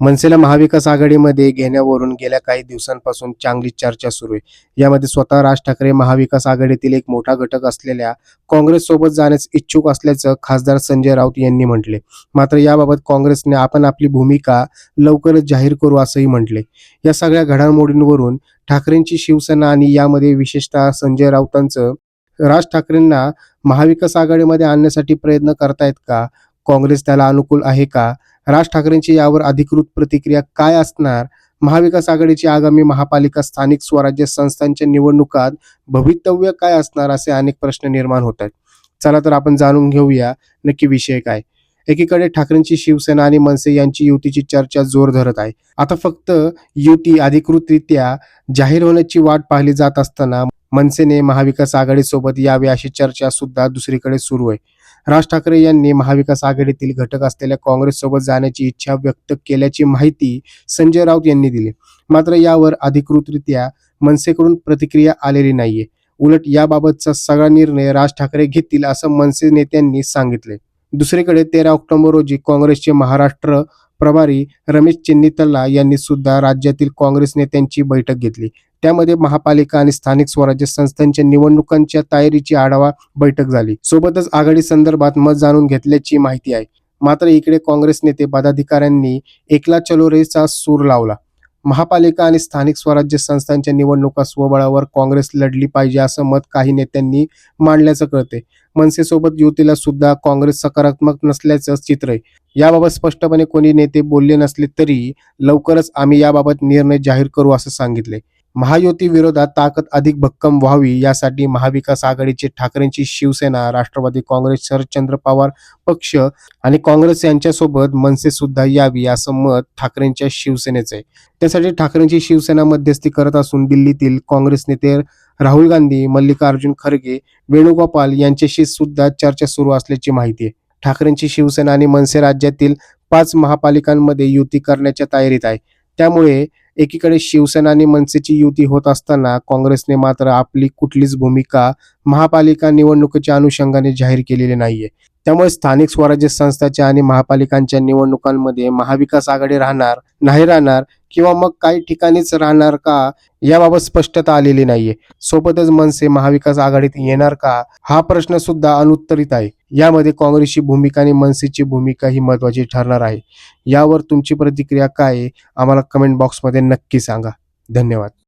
मनसेला महाविकास आघाडीमध्ये घेण्यावरून गेल्या काही दिवसांपासून चांगली चर्चा सुरू आहे. यामध्ये स्वतः राज ठाकरे महाविकास आघाडीतील एक मोठा घटक असलेल्या काँग्रेस सोबत जाण्यास इच्छुक असल्याचं खासदार संजय राऊत यांनी म्हटले. मात्र याबाबत काँग्रेसने आपण आपली भूमिका लवकरच जाहीर करू असंही म्हटले. या सगळ्या घडामोडींवरून ठाकरेंची शिवसेना आणि यामध्ये विशेषतः संजय राऊतांचं राज ठाकरेंना महाविकास आघाडीमध्ये आणण्यासाठी प्रयत्न करतायत का? काँग्रेस त्याला अनुकूल आहे का? राज ठाकरेंची यावर अधिकृत प्रतिक्रिया काय असणार? महाविकास आघाडीची आगामी महापालिका स्थानिक स्वराज्य संस्थांच्या निवडणुकात भवितव्य काय असणार असे अनेक प्रश्न निर्माण होत आहेत चला तर आपण जाणून घेऊया नक्की विषय काय. एकीकडे ठाकरेंची शिवसेना आणि मनसे यांची युतीची चर्चा जोर धरत आहे. आता फक्त युती अधिकृतरित्या जाहीर होण्याची वाट पाहिली जात असताना मनसेने महाविकास आघाडीसोबत यावी अशी चर्चा सुद्धा दुसरीकडे सुरू आहे. राज ठाकरे यांनी महाविकास आघाडीतील घटक असलेल्या काँग्रेससोबत जाण्याची इच्छा व्यक्त केल्याची माहिती संजय राऊत यांनी दिली. मात्र यावर अधिकृतरित्या मनसेकडून प्रतिक्रिया आलेली नाहीये. उलट याबाबतचा सगळा निर्णय राज ठाकरे घेतील असं मनसे नेत्यांनी सांगितले. दुसरीकडे तेरा ऑक्टोबर रोजी काँग्रेसचे महाराष्ट्र प्रभारी रमेश चेन्नितल्ला यांनी सुद्धा राज्यातील काँग्रेस नेत्यांची बैठक घेतली. त्यामध्ये महापालिका आणि स्थानिक स्वराज्य संस्थांच्या निवडणुकांच्या तयारीची आढावा बैठक झाली. सोबतच आघाडी संदर्भात मत जाणून घेतल्याची माहिती आहे. मात्र इकडे काँग्रेस नेते पदाधिकाऱ्यांनी एकला चलो रेचा सूर लावला. महापालिका आणि स्थानिक स्वराज्य संस्थांच्या निवडणुका स्वबळावर काँग्रेस लढली पाहिजे असं मत काही नेत्यांनी मांडल्याचं कळते मनसेसोबत युतीला सुद्धा काँग्रेस सकारात्मक नसल्याचं चित्र आहे. याबाबत स्पष्टपणे कोणी नेते बोलले नसले तरी लवकरच आम्ही याबाबत निर्णय जाहीर करू असं सांगितले महायुती विरोधात ताकद अधिक भक्कम व्हावी यासाठी महाविकास आघाडीचे ठाकरेंची शिवसेना राष्ट्रवादी काँग्रेस शरदचंद्र पवार पक्ष आणि काँग्रेस यांच्यासोबत मनसे सुद्धा यावी असं मत ठाकरेंच्या शिवसेनेचं. आहे त्यासाठी ठाकरेंची शिवसेना मध्यस्थी करत असून दिल्लीतील काँग्रेस नेते राहुल गांधी मल्लिकार्जुन खरगे वेणुगोपाल यांच्याशी सुद्धा चर्चा सुरू असल्याची माहिती आहे. ठाकरेंची शिवसेना आणि मनसे राज्यातील पाच महापालिकांमध्ये युती करण्याच्या तयारीत आहे. त्यामुळे एकीकडे शिवसेना आणि मनसेची युती होत असताना काँग्रेसने मात्र आपली कुठलीच भूमिका महापालिका निवडणुकीच्या अनुषंगाने जाहीर केलेली नाहीये. त्यामुळे स्थानिक स्वराज्य संस्थाच्या आणि महापालिकांच्या निवडणुकांमध्ये महाविकास आघाडी राहणार नाही राहणार किंवा मग काही ठिकाणीच राहणार का याबाबत स्पष्टता आलेली नाहीये. सोबतच मनसे महाविकास आघाडीत येणार का? हा प्रश्न सुद्धा अनुत्तरित आहे. यामध्ये काँग्रेसची भूमिका आणि मनसेची भूमिका ही महत्वाची ठरणार आहे. यावर तुमची प्रतिक्रिया काय आहे? आम्हाला कमेंट बॉक्समध्ये नक्की सांगा. धन्यवाद.